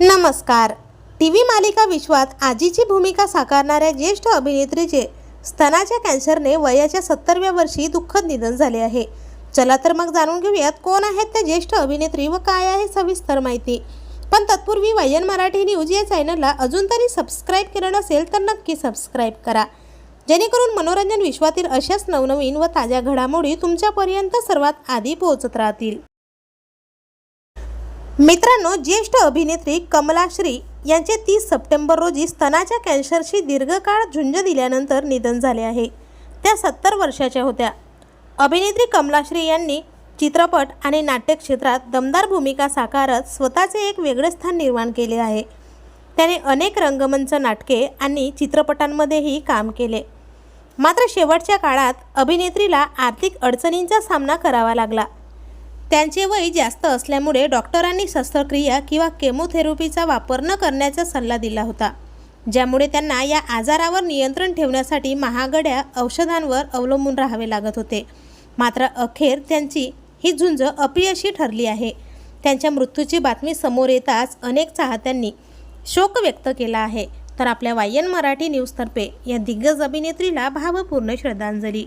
नमस्कार. T V मालिका विश्वात आजीची भूमिका साकारणाऱ्या ज्येष्ठ अभिनेत्रीचे स्तनाच्या कॅन्सरने वयाच्या सत्तरव्या वर्षी दुःखद निधन झाले आहे. चला तर मग जाणून घेऊयात कोण आहेत त्या ज्येष्ठ अभिनेत्री व काय आहे सविस्तर माहिती. पण तत्पूर्वी वायन मराठी न्यूज या चॅनलला अजून तरी सबस्क्राईब केलं नसेल तर नक्की सबस्क्राईब करा. जेणेकरून मनोरंजन विश्वातील अशाच नवनवीन व ताज्या घडामोडी तुमच्यापर्यंत सर्वात आधी पोहोचत राहतील. मित्रांनो ज्येष्ठ अभिनेत्री कमलाश्री यांचे तीस सप्टेंबर रोजी स्तनाच्या कॅन्सरशी दीर्घकाळ झुंज दिल्यानंतर निधन झाले आहे. त्या सत्तर वर्षाच्या होत्या. अभिनेत्री कमलाश्री यांनी चित्रपट आणि नाट्य क्षेत्रात दमदार भूमिका साकारत स्वतःचे एक वेगळे स्थान निर्माण केले आहे. त्याने अनेक रंगमंच नाटके आणि चित्रपटांमध्येही काम केले. मात्र शेवटच्या काळात अभिनेत्रीला आर्थिक अडचणींचा सामना करावा लागला. त्यांचे वय जास्त असल्यामुळे डॉक्टरांनी शस्त्रक्रिया किंवा केमोथेरपीचा वापर न करण्याचा सल्ला दिला होता ज्यामुळे त्यांना या आजारावर नियंत्रण ठेवण्यासाठी महागड्या औषधांवर अवलंबून राहावे लागत होते. मात्र अखेर त्यांची ही झुंज अपयशी ठरली आहे. त्यांच्या मृत्यूची बातमी समोर येताच अनेक चाहत्यांनी शोक व्यक्त केला आहे. तर आपल्या वायन मराठी न्यूजतर्फे या दिग्गज अभिनेत्रीला भावपूर्ण श्रद्धांजली.